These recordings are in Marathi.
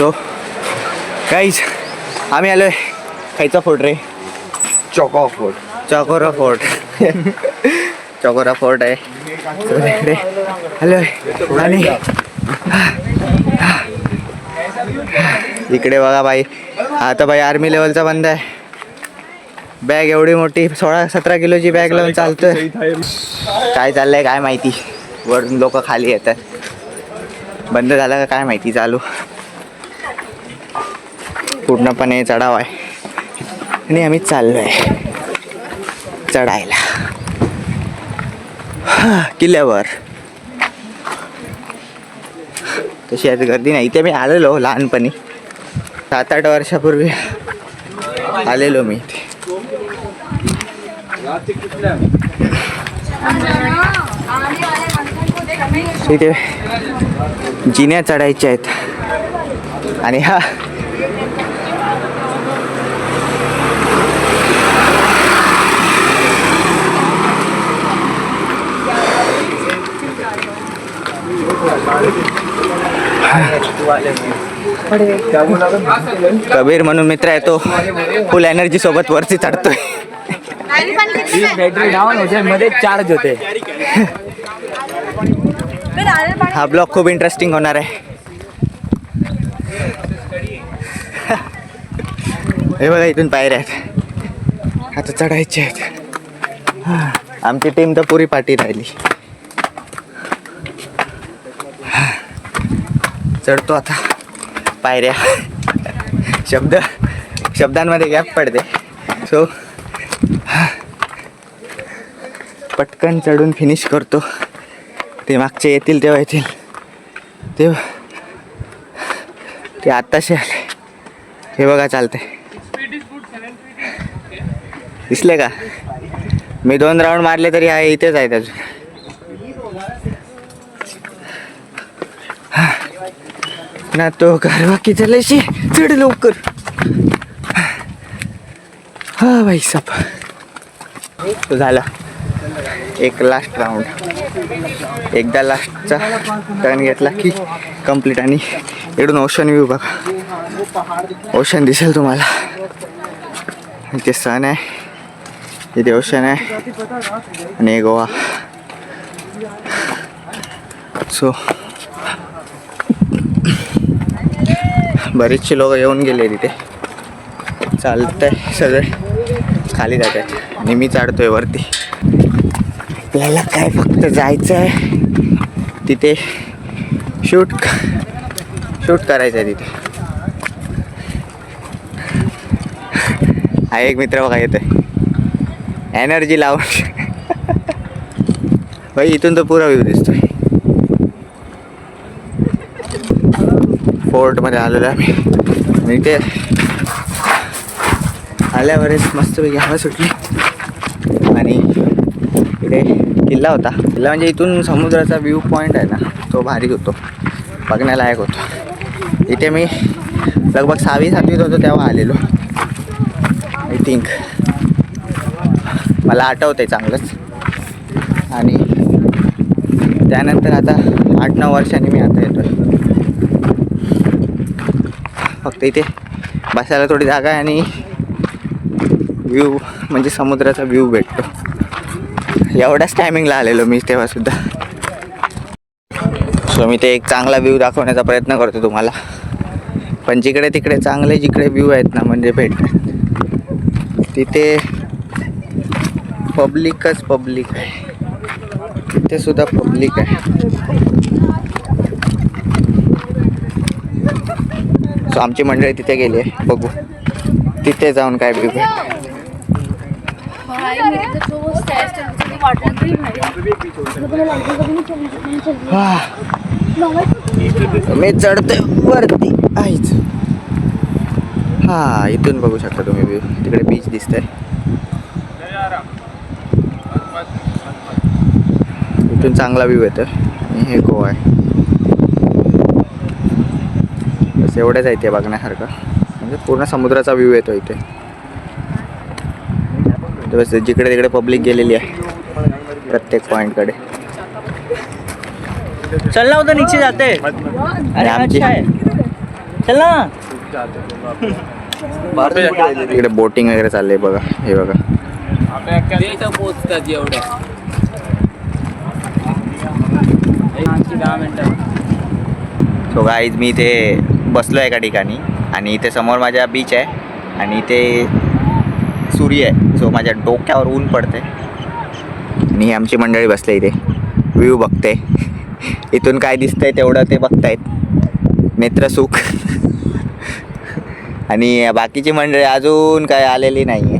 सो काहीच आम्ही आलोय खायचा फोर्ट रे. चॉको फूड चकोरा फोर्ट. चकोरा फोर्ट आहे. इकडे आलोय. आणि इकडे बघा बाई. आता बाई आर्मी लेवलचा बंद आहे. बॅग एवढी मोठी सोळा सतरा किलोची बॅग लावून चालतोय. काय चाललंय काय माहिती. वरून लोक खाली येतात. बंद झालं का काय माहिती चालू. पूर्णपणे चढाव आहे. आणि आम्ही चाललो आहे चढायला किल्ल्यावर. तशी आज गर्दी नाही. इथे मी आलेलो लहानपणी. सात आठ वर्षापूर्वी आलेलो मी इथे. इथे जिन्या चढायच्या आहेत. आणि हा कबीर म्हणून मित्र आहे तो. फुल एनर्जी सोबत वरती चढतोय. बॅटरी डाऊन होते मध्ये चार्ज होते हा ब्लॉग खूप इंटरेस्टिंग होणार आहे. हे बघा इथून पायऱ्या आहेत. आता चढायचे आहेत. आमची टीम तर पुरी पाठी राहिली. चढतो आता. पायऱ्या. शब्द शब्दांमध्ये गॅप पडते. सो पटकन चढून फिनिश करतो. ते मागचे येतील तेव्हा येतील. ते ते आत्ताशे आले. हे बघा चालते दिसले का? मी दोन राऊंड मारले तरी आहे इथेच आहेत अजून. ना तो गारवा की झाल्याशी चढ लवकर. हा भाई साप. तो झाला. एक लास्ट राऊंड एकदा लास्टचा टर्न घेतला की कंप्लीट आणि इकडून ओशन व्ह्यू बघा. ओशन दिसेल तुम्हाला. इथे सन आहे. इथे ओशन आहे. आणि गोवा. सो बरेचसे लोक येऊन गेले तिथे. चालतंय सगळे. खाली जात आहेत आणि मी चढतोय वरती. आपल्याला काय फक्त जायचं आहे तिथे शूट शूट करायचं आहे तिथे. हा एक मित्र बघा येतोय. एनर्जी लावून भाई इथून तर पुरा व्ह्यू दिसतोय. फोर्टमध्ये आलेलो आहे मी इथे आल्यावरच मस्तपैकी हवा सुटली. आणि इकडे किल्ला होता. किल्ला म्हणजे इथून समुद्राचा व्ह्यू पॉईंट आहे ना तो भारी होतो. बघण्यालायक होतो. इथे मी लगभग सहावी सातवीत होतो तेव्हा आलेलो. आय थिंक मला आठवतं आहे चांगलंच. आणि त्यानंतर आता आठ नऊ वर्षांनी मी आता येतो फक्त इथे बसायला थोडी जागा आहे आणि व्ह्यू म्हणजे समुद्राचा व्ह्यू भेटतो. एवढ्याच टायमिंगला आलेलो मी तेव्हासुद्धा सो मी ते एक चांगला व्ह्यू दाखवण्याचा प्रयत्न करतो तुम्हाला. पण जिकडे तिकडे चांगले जिकडे व्ह्यू आहेत ना म्हणजे भेटतात. तिथे पब्लिकच पब्लिक आहे. तिथेसुद्धा पब्लिक आहे. सो आमची मंडळी तिथे गेली आहे. बघू. तिथे जाऊन काय व्ह्यू भेट मी चढते वरती. आहेच हा इथून बघू शकता तुम्ही व्ह्यू तिकडे बीच दिसतंय. इथून चांगला व्ह्यू येतो हे गोवा आहे. बस एवढंच आहे ते बघण्यासारखं. म्हणजे पूर्ण समुद्राचा व्ह्यू येतो इथे. बस जिकडे तिकडे पब्लिक गेलेली आहे. प्रत्येक पॉईंटकडे चलना उधर नीचे जाते. आणि आमची चल ना। इकडे बोटिंग वगैरे चाललंय बघा. हे बघा. पोचतात एवढ्या सो गाईज मी इथे बसलो आहे एका ठिकाणी आणि इथे समोर माझ्या बीच आहे आणि इथे सूर्य आहे. सो माझ्या डोक्यावर ऊन पडते आणि आमची मंडळी बसले इथे. व्ह्यू बघते. इथून काय दिसतंय तेवढं ते बघतायत. नेत्रसुख आणि बाकीची मंडळी अजून काय आलेली नाही आहे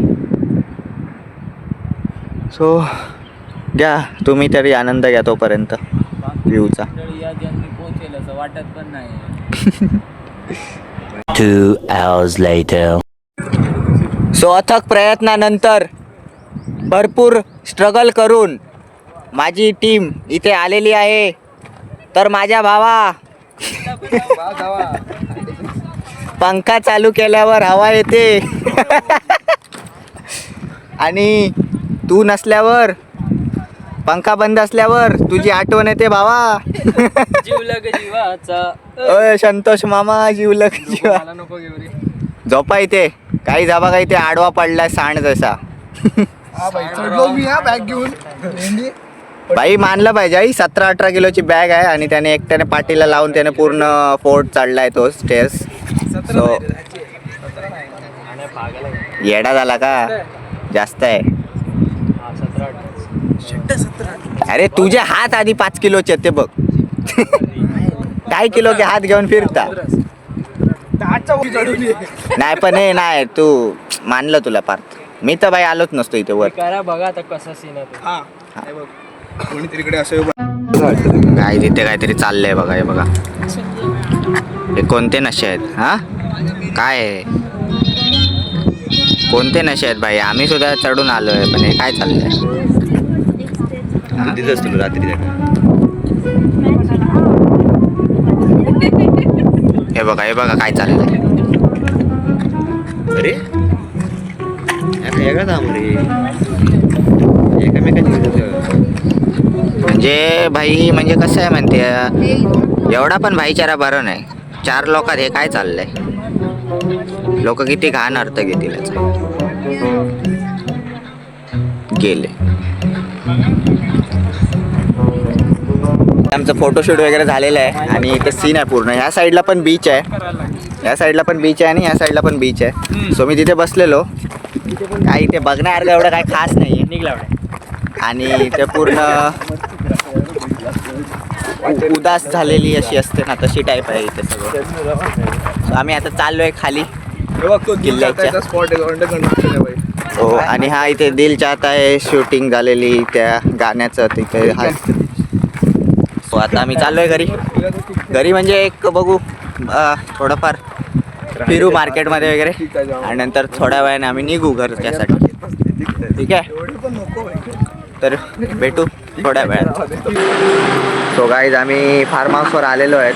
सो घ्या. तुम्ही तरी आनंद घ्या तोपर्यंत. व्ह्यूचा वाटत पण नाही Two hours later. सो अथक प्रयत्नानंतर भरपूर स्ट्रगल करून माझी टीम इथे आलेली आहे तर माझ्या भावा पंखा चालू केल्यावर हवा येते आणि तू नसल्यावर पंखा बंद असल्यावर तुझी आठवण येते भावा. जीवलग जीवाचा. अय संतोष मामा जीवलग जीवा. मला नको घेऊ रे झोपा इथे. काही जाबा काही ते आडवा पडलाय सांड जसा. बाई मानलं पाहिजे आई. सतरा अठरा किलोची बॅग आहे आणि त्याने एकट्याने पाठीला लावून त्याने पूर्ण फोर्ट चढलाय तो स्टेअर्स सो येडा झाला का? जास्त आहे. अरे तुझे हात आधी पाच किलोचे आहेत ते बघ. काय किलो के हात घेऊन फिरता? नाही पण हे नाही तू मानलं तुला पार्थ मी तर बाई आलोच नसतो इथे वर. करा बघा आता कसा सीन काय तिथे काहीतरी चाललंय बघा हे बघा. हे कोणते नशे आहेत हा? काय आहे? कोणते नशे आहेत बाई? आम्ही सुद्धा चढून आलोय पण हे काय चाललंय? तिथंच तुला रात्री हे बघा हे बघा काय चाललंय. अरे? वेगळा म्हणजे भाई म्हणजे कसं आहे म्हणते एवढा पण भाईचारा बरं नाही. चार लोकात हे काय चाललंय? लोक किती घाण अर्थ घेतील याचा. गेले. आमचं फोटोशूट वगैरे झालेलं आहे आणि इथे सीन आहे पूर्ण. ह्या साईडला पण बीच आहे. या साईडला पण बीच आहे आणि या साईडला पण बीच आहे. सो मी तिथे बसलेलो. काय इथे बघण्यासारखं एवढं काय खास नाही आहे निघला आणि ते पूर्ण उदास झालेली अशी असते ना तशी टाईप आहे इथे सगळं. आम्ही आता चाललोय खाली. किल्ल्याच्या. हो आणि हा इथे दिल चाहता आहे शूटिंग झालेली त्या गाण्याचं तिथे हा हो आता आम्ही चाललोय घरी. घरी म्हणजे एक बघू थोडंफार फिरू मार्केटमध्ये वगैरे. आणि नंतर थोड्या वेळाने आम्ही निघू घरच्यासाठी. ठीक आहे? तर भेटू थोड्या वेळात. सो गाईज आम्ही फार्म हाऊसवर आलेलो आहेत.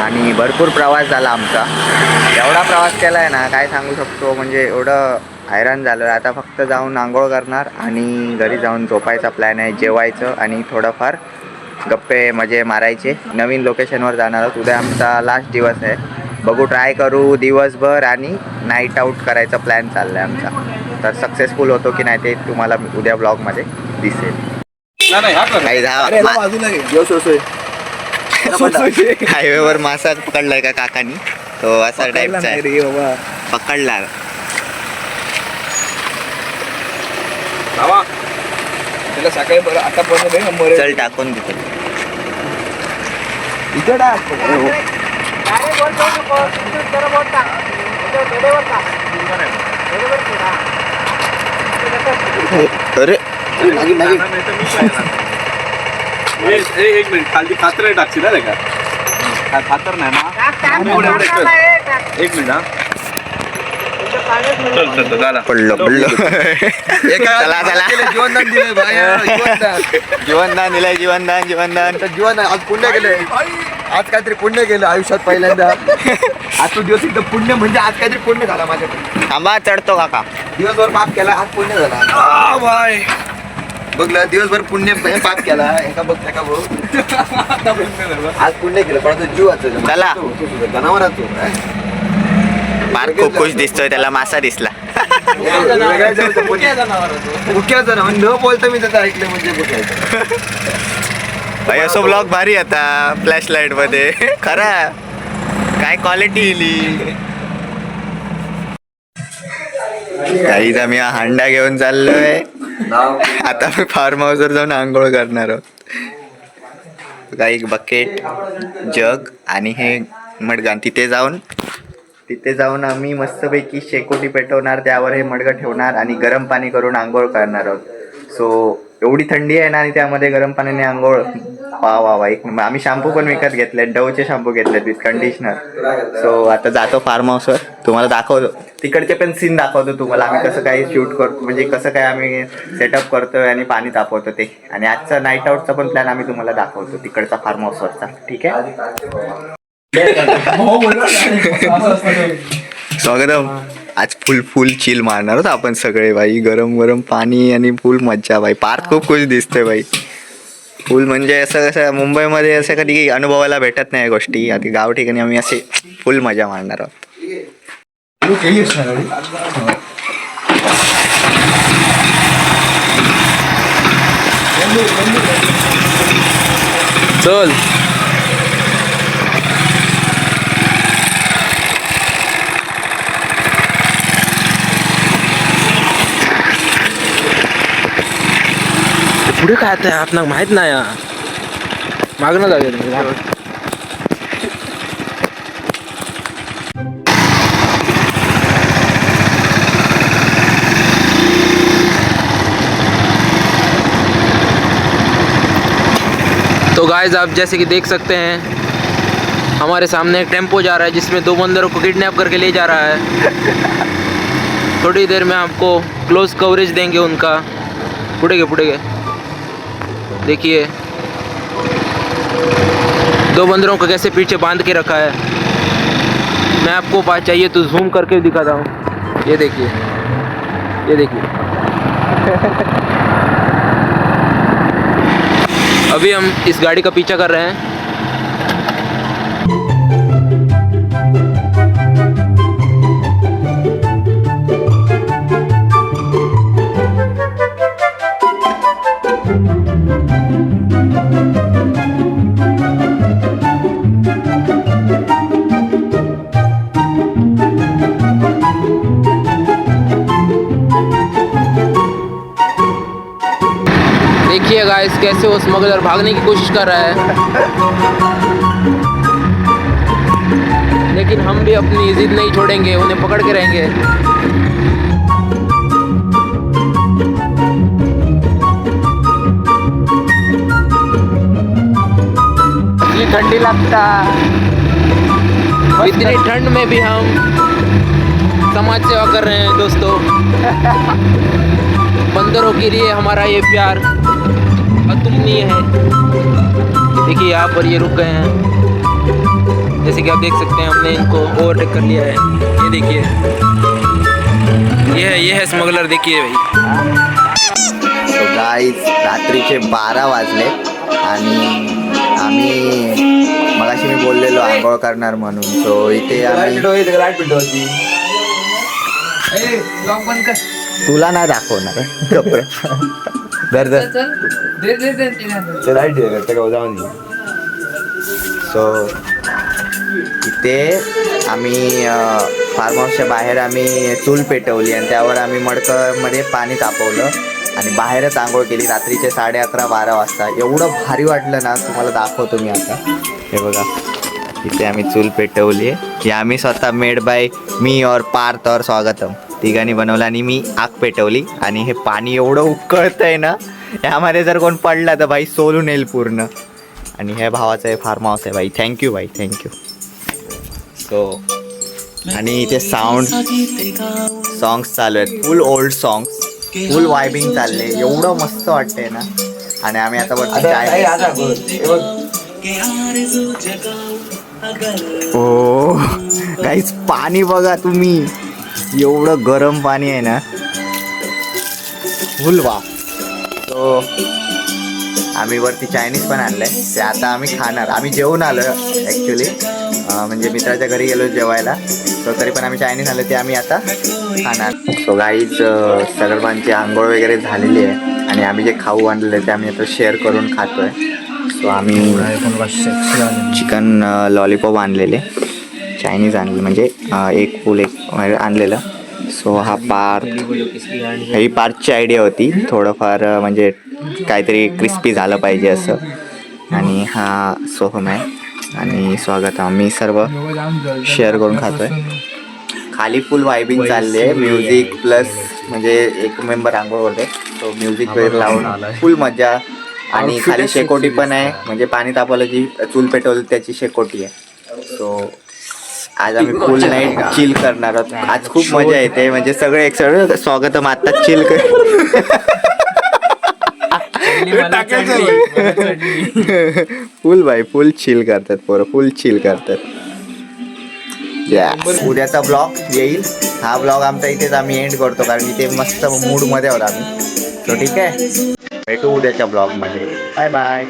आणि भरपूर प्रवास झाला आमचा. एवढा प्रवास केला आहे ना काय सांगू शकतो? म्हणजे एवढं हैराण झालं आता फक्त जाऊन आंघोळ करणार आणि घरी जाऊन झोपायचा प्लॅन आहे जेवायचं आणि थोडंफार गप्पे मजे मारायचे. नवीन लोकेशनवर जाणार आहोत. उद्या आमचा लास्ट दिवस आहे. बघू ट्राय करू दिवसभर आणि नाईट आऊट करायचा प्लॅन चालला आहे आमचा. तर सक्सेसफुल होतो की नाही ते तुम्हाला उद्या ब्लॉगमध्ये दिसेल. हायवेवर मासा पकडलाय का काकानी? तो असा टाईपचा आहे. पकडला. सकाळी चल टाकून देतो. अरे एक मिनिट खाली खातर ना का काय खातर नाही ना एवढं एवढं कर. एक मिनिट हा चल चल चल, झाला पडलो पडलो चला चला जीवनदान दिलंय बाया, जीवनदान. जीवनदान दिलंय जीवनदान जीवनदान जीवन आज पुण्य केलंय आज काहीतरी पुण्य केलं आयुष्यात पहिल्यांदा. आज तो दिवस एकदम पुण्य म्हणजे आज काहीतरी पुण्य झाला माझ्याकडे. थांबा चढतो काका. दिवसभर माफ केला आज पुण्य झाला. बाय बघलं दिवसभर पुण्य हे पाप केला एका बघ एका भाऊ आज पुण्य केलं पण तो जीव वाचवला. चला. जनावर पार्क खूप खुश दिसतोय त्याला मासा दिसला. मुख्य जनावर न बोलता मी त्याचं ऐकलं म्हणजे बघायचं असो ब्लॉग भारी आता फ्लॅश लाइटमध्ये खरा काय क्वालिटी इली. काही आम्ही हांडा घेऊन चाललोय. आता मी फार्म हाऊसवर जाऊन आंघोळ करणार आहोत. काही बकेट जग आणि हे मडगान तिथे जाऊन तिथे जाऊन आम्ही मस्तपैकी शेकोटी पेटवणार त्यावर हे मडगं ठेवणार आणि गरम पाणी करून आंघोळ करणार आहोत. सो एवढी थंडी आहे ना आणि त्यामध्ये गरम पाण्याने आंघोळ. वा वा वा. एक. आम्ही शॅम्पू पण विकत घेतले डवचे शॅम्पू घेतले विथ कंडिशनर. सो आता जातो फार्म हाऊसवर तुम्हाला दाखवतो. तिकडचे पण सीन दाखवतो तुम्हाला. आम्ही कसं काय शूट करतो म्हणजे कसं काय आम्ही सेटअप करतोय आणि पाणी तापवतो ते. आणि आजचा नाईट आउटचा पण प्लॅन आम्ही तुम्हाला दाखवतो. तिकडचा फार्म हाऊसवरचा ठीक आहे? स्वागतम. आज फुल फुल चिल मारणार आहोत आपण सगळे बाई गरम गरम पाणी आणि फुल मज्जा बाई पार्क खूप खुश दिसतोय बाई फुल म्हणजे असं कसं मुंबईमध्ये असं कधी अनुभवायला भेटत नाही गोष्टी. आधी गाव ठिकाणी आम्ही असे फुल मजा मारणार आहोत. चल. पुढे काय आता आपणाक माहित नाही. मागणं लागेल. तो गाइस आप जैसे कि देख सकते हैं, हमारे सामने एक टेंपो जा रहा है, जिसमें दो बंदरों को किडनैप करके ले जा रहा है। थोड़ी देर में आपको क्लोज कवरेज देंगे उनका। पुढ़े गए देखिए। दो बंदरों को कैसे पीछे बाँध के रखा है। मैं आपको पास चाहिए तो जूम करके दिखाता हूँ। ये देखिए। ये देखिए। अभी हम इस गाड़ी का पीछा कर रहे हैं। कैसे वो स्मगलर भागने की कोशिश कर रहा है। लेकिन हम भी अपनी जिद नहीं छोड़ेंगे उन्हें पकड़ के रहेंगे। लगता। लागता इतनी ठंड में भी हम समाज सेवा कर रहे हैं दोस्तों। बंदरों के लिए हमारा ये प्यार। अतुलनीय है। देखिए यहाँ पर ये रुक गए हैं। जैसे कि आप देख सकते हैं हमने इनको ओवरटेक कर लिया है। ये देखिए। ये है ये है स्मगलर देखिए भाई। गाईज रात्रीचे बारा वाजले आणि आम्ही मगाशी मी बोललेलो आंघोळ करणार म्हणून. सो इथे आम्ही तुला नाही दाखवणार. धर धर सो इथे आम्ही फार्म हाऊसच्या बाहेर आम्ही चूल पेटवली आणि त्यावर आम्ही मडकमध्ये पाणी तापवलं आणि बाहेरच आंघोळ केली. रात्रीचे साडे अकरा बारा वाजता. एवढं भारी वाटलं ना तुम्हाला दाखवतो मी आता. हे बघा इथे आम्ही चूल पेटवली. आहे ही आम्ही स्वतः मेड बाय मी और पार्थ और स्वागतम. तिघांनी बनवलं आणि मी आग पेटवली. आणि हे पाणी एवढं उकळतंय ना यामध्ये जर कोण पडला तर भाई सोलून येईल पूर्ण. आणि ह्या भावाचं हे फार्म हाऊस आहे भाई. थँक्यू भाई थँक्यू सो आणि इथे साऊंड सॉंग्स चालू आहेत. फुल ओल्ड सॉंग्स फुल वायबिंग चालले. एवढं मस्त वाटतंय ना. आणि आम्ही आता वरती ओ काहीच पाणी बघा तुम्ही. एवढं गरम पाणी आहे ना. फुल वा सो आम्ही वरती चायनीज पण आणलंय. ते आता आम्ही खाणार. आम्ही जेवून आलो ॲक्च्युली म्हणजे मित्राच्या घरी गेलो जेवायला. सो तरी पण आम्ही चायनीज आणलं ते आम्ही आता खाणार. सो गाईच सर्वांची आंघोळ वगैरे झालेली आहे. आणि आम्ही जे खाऊ आणलेलं आहे ते आम्ही आता शेअर करून खातोय. सो आम्ही चिकन लॉलीपॉप आणलेले. चायनीज आणली. म्हणजे एक फुल एक आणलेलं. सो हा पार्थ ही पार्थची आयडिया होती. थोडंफार म्हणजे काहीतरी क्रिस्पी झालं पाहिजे असं. आणि हा सोहम आहे आणि स्वागत आम्ही सर्व शेअर करून खातोय. खाली फुल वायबिंग चालली आहे म्युझिक प्लस म्हणजे एक मेंबर आंघोळ होते. तो म्युझिक वगैरे लावून फुल मजा आणि खाली शेकोटी पण आहे. म्हणजे पाणी तापवलं जी चूल पेटवली त्याची शेकोटी आहे. सो आज आम्ही फुल नाईट चिल करणार आहोत. आज खूप मजा येते. म्हणजे सगळे एक सगळं स्वागतम आता चिल कर. फुल बाई फुल चिल करतात पोरं. फुल चिल करतात. उद्याचा ब्लॉग येईल. हा ब्लॉग आमचा इथेच आम्ही एंड करतो कारण इथे मस्त मूडमध्ये आहोत आम्ही. तो ठीक आहे. भेटू उद्याच्या ब्लॉगमध्ये. Bye bye